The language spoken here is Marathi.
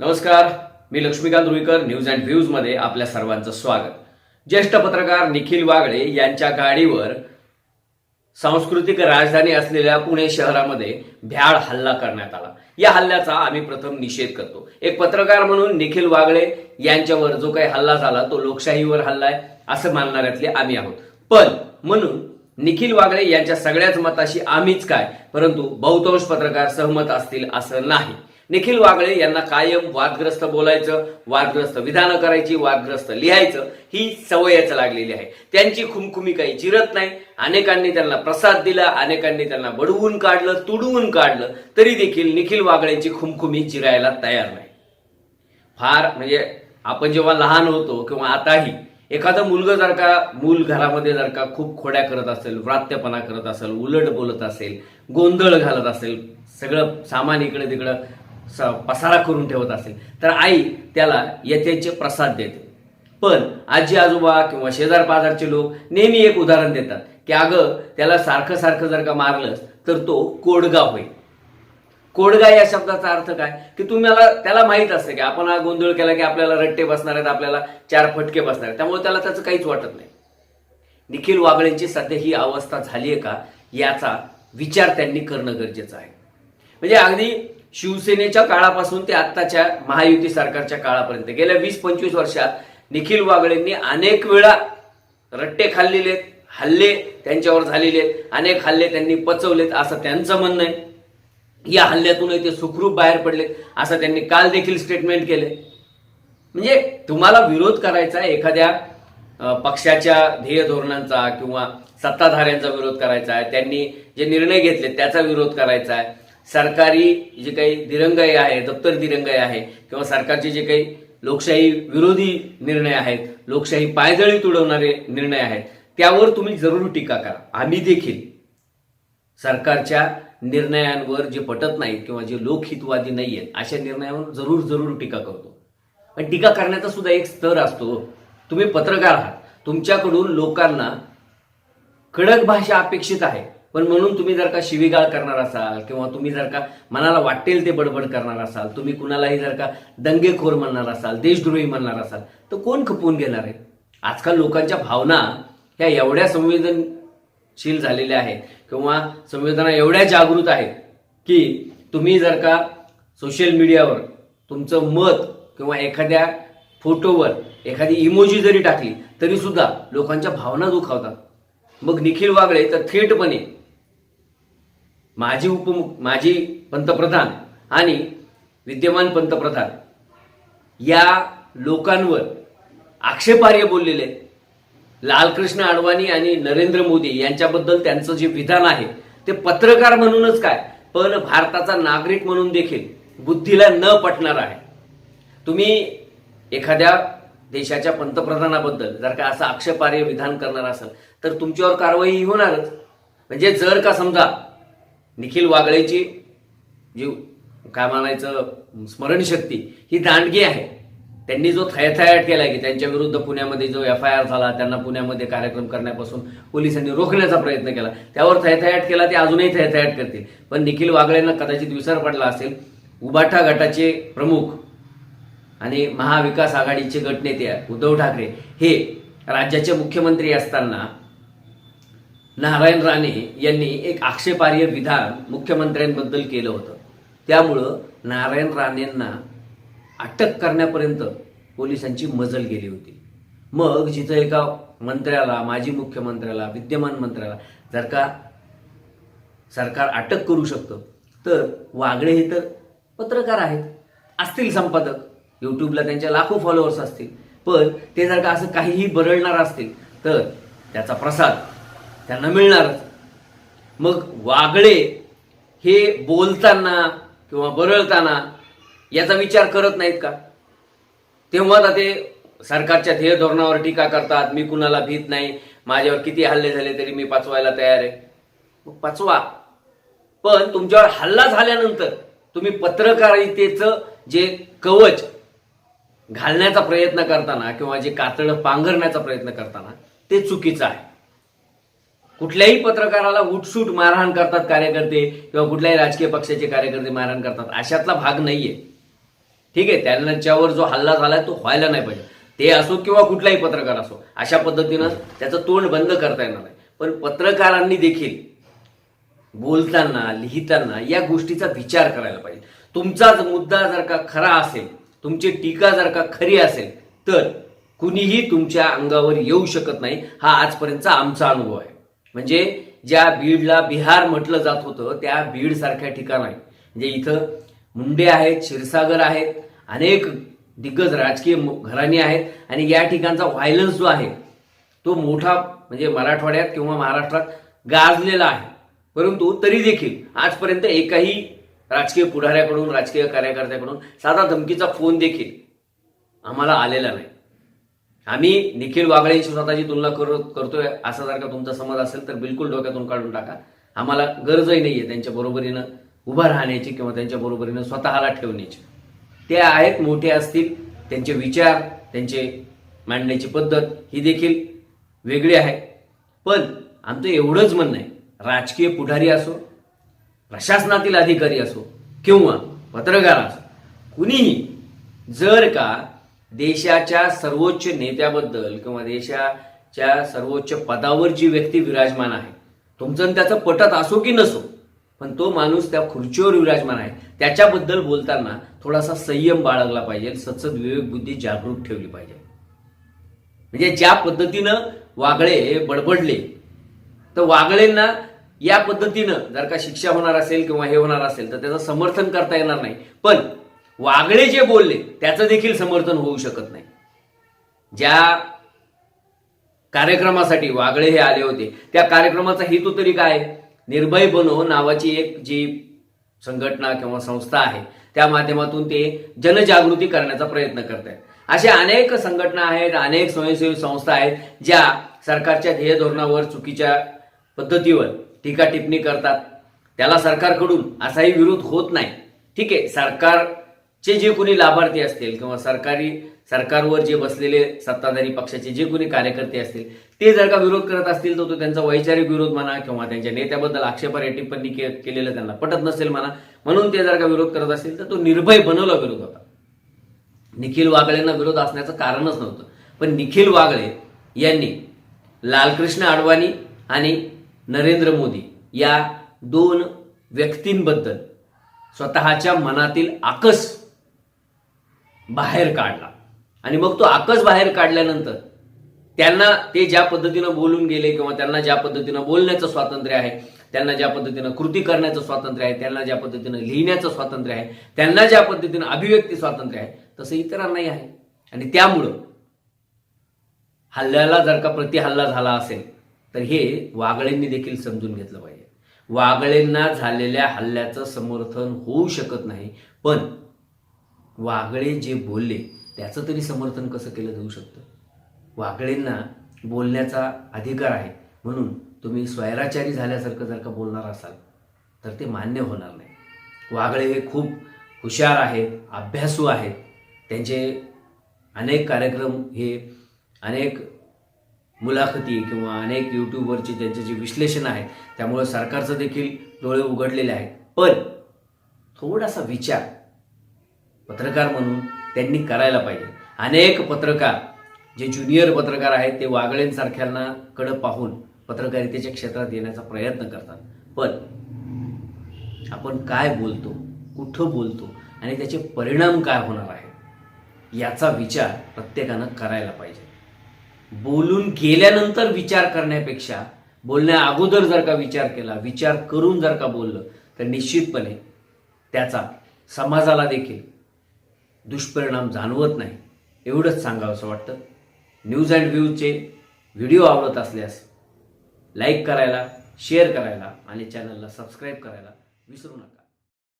नमस्कार मी लक्ष्मीकांत रुईकर न्यूज अँड व्ह्यूजमध्ये आपल्या सर्वांचं स्वागत. ज्येष्ठ पत्रकार निखिल वागळे यांच्या गाडीवर सांस्कृतिक राजधानी असलेल्या पुणे शहरामध्ये भ्याड हल्ला करण्यात आला. या हल्ल्याचा आम्ही प्रथम निषेध करतो. एक पत्रकार म्हणून निखिल वागळे यांच्यावर जो काही हल्ला झाला तो लोकशाहीवर हल्ला आहे असं मानणाऱ्यातले आम्ही आहोत. पण म्हणून निखिल वागळे यांच्या सगळ्याच मताशी आम्हीच काय परंतु बहुतांश पत्रकार सहमत असतील असं नाही. निखिल वागळे यांना कायम वादग्रस्त बोलायचं वादग्रस्त विधानं करायची वादग्रस्त लिहायचं ही सवयच लागलेली आहे. त्यांची खुमखुमी काही चिरत नाही. अनेकांनी त्यांना प्रसाद दिला अनेकांनी त्यांना बडवून काढलं तुडवून काढलं तरी देखील निखिल वागळेंची खुमखुमी चिरायला तयार नाही. फार म्हणजे आपण जेव्हा लहान होतो किंवा आताही एखादं मुलगा जर का मूल घरामध्ये जर का खूप खोड्या करत असेल व्रात्यपणा करत असेल उलट बोलत असेल गोंधळ घालत असेल सगळं सामान इकडे तिकडं स- पसारा करून ठेवत असेल. तर आई त्याला यथेचे प्रसाद देते. पण आजी आजोबा किंवा शेजार पाजारचे लोक नेहमी एक उदाहरण देतात की अगं त्याला सारखं सारखं जर का मारलंस तर तो कोडगा होईल. कोडगा या शब्दाचा अर्थ काय? की तुम्हाला त्याला माहीत असतं की आपण हा गोंधळ केला की आपल्याला रट्टे बसणार आहेत आपल्याला चार फटके बसणार आहेत. त्यामुळे त्याला त्याचं काहीच वाटत नाही. निखिल वागळेंची सध्या ही अवस्था झाली आहे का? याचा विचार त्यांनी करणं गरजेचं आहे. म्हणजे अगदी शिवसेनेच्या काळापासून ते आत्ताच्या महायुती सरकारच्या काळापर्यंत. गेल्या वीस पंचवीस वर्षात निखिल वागळेंनी अनेक वेळा रट्टे खाल्लेले आहेत हल्ले त्यांच्यावर झालेले आहेत अनेक हल्ले त्यांनी पचवलेत असं त्यांचं म्हणणं आहे. या हल्ल्यातूनही ते सुखरूप बाहेर पडले असं त्यांनी काल देखील स्टेटमेंट केले म्हणजे तुम्हाला विरोध करायचा आहे एखाद्या पक्षाच्या ध्येय धोरणांचा किंवा सत्ताधाऱ्यांचा विरोध करायचा आहे त्यांनी जे निर्णय घेतले त्याचा विरोध करायचा आहे. सरकारी जे काही दिरंगाई आहे दप्तर दिरंगाई आहे किंवा सरकारचे जे काही लोकशाही विरोधी निर्णय आहेत लोकशाही पायदळी तुडवणारे निर्णय आहेत त्यावर तुम्ही जरूर टीका करा. आम्ही देखील सरकारच्या निर्णयांवर जे पटत नाहीत किंवा जे लोकहितवादी नाही आहेत अशा निर्णयावर जरूर जरूर टीका करतो. पण टीका करण्याचा सुद्धा एक स्तर असतो. तुम्ही पत्रकार आहात. तुमच्याकडून लोकांना कडक भाषा अपेक्षित आहे. पण म्हणून तुम्ही जर का शिवीगाळ करणार असाल किंवा तुम्ही जर का मनाला वाटेल ते बडबड करणार असाल तुम्ही कुणालाही जर का दंगेखोर म्हणणार असाल देशद्रोही म्हणणार असाल तर कोण खपवून घेणार आहे? आजकाल लोकांच्या भावना ह्या एवढ्या संवेदनशील झालेल्या आहेत किंवा संवेदना एवढ्या जागृत आहेत की तुम्ही जर का सोशल मीडियावर तुमचं मत किंवा एखाद्या फोटोवर एखादी इमोजी जरी टाकली तरी सुद्धा लोकांच्या भावना दुखावतात. मग निखिल वागळे तर थेटपणे माजी उपमुख माजी पंतप्रधान आणि विद्यमान पंतप्रधान या लोकांवर आक्षेपार्ह बोललेले लालकृष्ण अडवाणी आणि नरेंद्र मोदी यांच्याबद्दल त्यांचं जे विधान आहे ते पत्रकार म्हणूनच काय पण भारताचा नागरिक म्हणून देखील बुद्धीला न पटणार आहे. तुम्ही एखाद्या देशाच्या पंतप्रधानाबद्दल जर का असं आक्षेपार्ह विधान करणार असाल तर तुमच्यावर कारवाई होणारच. म्हणजे जर का समजा निखिल वागळेची जी काय म्हणायचं स्मरणशक्ती ही दांडगी आहे. त्यांनी जो थयथयाट केला की त्यांच्या विरुद्ध पुण्यामध्ये जो एफ आय आर झाला त्यांना पुण्यामध्ये कार्यक्रम करण्यापासून पोलिसांनी रोखण्याचा प्रयत्न केला. त्यावर थयथयाट केला ते अजूनही थयथयाट करतील. पण निखिल वागळेंना कदाचित विसर पडला असेल. उबाठा गटाचे प्रमुख आणि महाविकास आघाडीचे गटनेते उद्धव ठाकरे हे राज्याचे मुख्यमंत्री असताना नारायण राणे यांनी एक आक्षेपार्ह विधान मुख्यमंत्र्यांबद्दल केलं होतं. त्यामुळं नारायण राणेंना अटक करण्यापर्यंत पोलिसांची मजल गेली होती. मग जिथं एका मंत्र्याला माजी मुख्यमंत्र्याला विद्यमान मंत्र्याला जर का सरकार अटक करू शकतं तर वागळे हे तर पत्रकार आहेत असतील संपादक. यूट्यूबला त्यांच्या लाखो फॉलोअर्स असतील. पण ते जर का असं काहीही बरळणार असतील तर त्याचा प्रसाद त्यांना मिळणारच. मग वागळे हे बोलताना किंवा बरळताना याचा विचार करत नाहीत का? तेव्हा आता ते सरकारच्या ध्येय धोरणावर टीका करतात मी कुणाला भीत नाही माझ्यावर किती हल्ले झाले तरी मी पाचवायला तयार आहे. मग पाचवा. पण तुमच्यावर हल्ला झाल्यानंतर तुम्ही पत्रकारितेचं जे कवच घालण्याचा प्रयत्न करताना किंवा जे कातडं पांघरण्याचा प्रयत्न करताना ते चुकीचं आहे. कुठल्याही पत्रकाराला उठसूट मारहाण करतात कार्यकर्ते किंवा कुठल्याही राजकीय पक्षाचे कार्यकर्ते मारहाण करतात अशातला भाग नाहीये. ठीक आहे त्यांच्यावर जो हल्ला झालाय तो व्हायला नाही पाहिजे. ते असो किंवा कुठलाही पत्रकार असो अशा पद्धतीनं त्याचं तोंड बंद करता येणार नाही. पण पत्रकारांनी देखील बोलताना लिहिताना या गोष्टीचा विचार करायला पाहिजे. तुमचा मुद्दा जर का खरा असेल तुमची टीका जर का खरी असेल तर कुणीही तुमच्या अंगावर येऊ शकत नाही. हा आजपर्यंतचा आमचा अनुभव आहे. म्हणजे ज्या बीडला बिहार म्हटलं जात होतं त्या बीड सारख्या ठिकाण आहे म्हणजे इथं मुंडे आहेत क्षीरसागर आहेत अनेक दिग्गज राजकीय घराणी आहेत आणि या ठिकाणचा व्हायलन्स जो आहे तो मोठा म्हणजे मराठवाड्यात किंवा महाराष्ट्रात गाजलेला आहे. परंतु तरी देखील आजपर्यंत एकाही राजकीय पुढाऱ्याकडून राजकीय कार्यकर्त्याकडून साधा धमकीचा फोन देखील आम्हाला आलेला नाही. आम्ही निखिल वागळेंशी स्वतःची तुलना करू करतोय असा जर का तुमचा समज असेल तर बिलकुल डोक्यातून काढून टाका. आम्हाला गरजही नाहीये त्यांच्या बरोबरीनं उभं राहण्याची किंवा त्यांच्या बरोबरीनं स्वतःला ठेवण्याची. ते आहेत मोठे असतील त्यांचे विचार त्यांचे मांडण्याची पद्धत ही देखील वेगळी आहे. पण आमचं एवढंच म्हणणं आहे राजकीय पुढारी असो प्रशासनातील अधिकारी असो किंवा पत्रकार असो कुणीही जर का देशाच्या सर्वोच्च नेत्याबद्दल किंवा देशाच्या सर्वोच्च पदावर जी व्यक्ती विराजमान आहे तुमचं आणि त्याचं पटत असो की नसो पण तो माणूस त्या खुर्चीवर विराजमान आहे. त्याच्याबद्दल बोलताना थोडासा संयम बाळगला पाहिजे सतत विवेक बुद्धी जागरूक ठेवली पाहिजे. म्हणजे ज्या पद्धतीनं वागळे बडबडले तर वागळेंना या पद्धतीनं जर का शिक्षा होणार असेल किंवा हे होणार असेल तर त्याचं समर्थन करता येणार नाही. पण वागळे जे बोलले त्याचं देखील समर्थन होऊ शकत नाही. ज्या कार्यक्रमासाठी वागळे हे आले होते त्या कार्यक्रमाचा हेतू तरी काय? निर्भय बनो नावाची एक जी संघटना किंवा संस्था आहे त्या माध्यमातून ते जनजागृती करण्याचा प्रयत्न करत आहेत अशा अनेक संघटना आहेत अनेक स्वयंसेवी संस्था आहेत ज्या सरकारच्या ध्येय धोरणावर चुकीच्या पद्धतीवर टीका टिप्पणी करतात. त्याला सरकारकडून असाही विरोध होत नाही. ठीक आहे सरकार जे कोणी लाभार्थी असतील किंवा सरकारी सरकारवर जे बसलेले सत्ताधारी पक्षाचे जे कोणी कार्यकर्ते असतील ते जर का विरोध करत असतील तर तो त्यांचा वैचारिक विरोध म्हणा किंवा त्यांच्या नेत्याबद्दल आक्षेपार्ह टिप्पणी के- केलेलं त्यांना पटत नसेल म्हणा म्हणून ते जर का विरोध करत असतील तर तो निर्भय बनवला विरोध होता. निखिल वागळेंना विरोध असण्याचं कारणच नव्हतं. पण निखिल वागळे यांनी लालकृष्ण अडवाणी आणि नरेंद्र मोदी या दोन व्यक्तींबद्दल स्वतःच्या मनातील आकस बाहेर काढला. आणि मग तो आकस बाहेर काढल्यानंतर त्यांना ते ज्या पद्धतीनं बोलून गेले किंवा त्यांना ज्या पद्धतीनं बोलण्याचं स्वातंत्र्य आहे त्यांना ज्या पद्धतीनं कृती करण्याचं स्वातंत्र्य आहे त्यांना ज्या पद्धतीनं लिहिण्याचं स्वातंत्र्य आहे त्यांना ज्या पद्धतीनं अभिव्यक्ती स्वातंत्र्य आहे तसं इतरांनाही आहे. आणि त्यामुळं हल्ल्याला जर का प्रतिहल्ला झाला असेल तर हे वागळेंनी देखील समजून घेतलं पाहिजे. वागळेंना झालेल्या हल्ल्याचं समर्थन होऊ शकत नाही पण वागळे जे बोलले त्याचं तरी समर्थन कसं केलं जाऊ शकतं? वागळेंना बोलण्याचा अधिकार आहे. म्हणून तुम्ही स्वैराचारी झाल्यासारखं जर का बोलणार असाल तर ते मान्य होणार नाही. वागळे हे खूप हुशार आहेत अभ्यासू आहेत. त्यांचे अनेक कार्यक्रम हे अनेक मुलाखती किंवा अनेक यूट्यूबवरचे त्यांचे जे विश्लेषण आहे त्यामुळं सरकारचं देखील डोळे उघडलेले आहेत. पण थोडासा विचार पत्रकार म्हणून त्यांनी करायला पाहिजे. अनेक पत्रकार जे ज्युनियर पत्रकार आहेत ते वागळेंसारख्यांना कडं पाहून पत्रकारितेच्या क्षेत्रात येण्याचा प्रयत्न करतात. पण आपण काय बोलतो कुठं बोलतो आणि त्याचे परिणाम काय होणार आहे याचा विचार प्रत्येकानं करायला पाहिजे. बोलून गेल्यानंतर विचार करण्यापेक्षा बोलण्या अगोदर जर का विचार केला विचार करून जर का बोललं तर निश्चितपणे त्याचा समाजाला देखील दुष्परिणाम जाणवत नाही एवढंच सांगावं असं वाटतं. न्यूज अँड व्ह्यूजचे व्हिडिओ आवडत असल्यास लाईक करायला शेअर करायला आणि चॅनलला सबस्क्राईब करायला विसरू नका.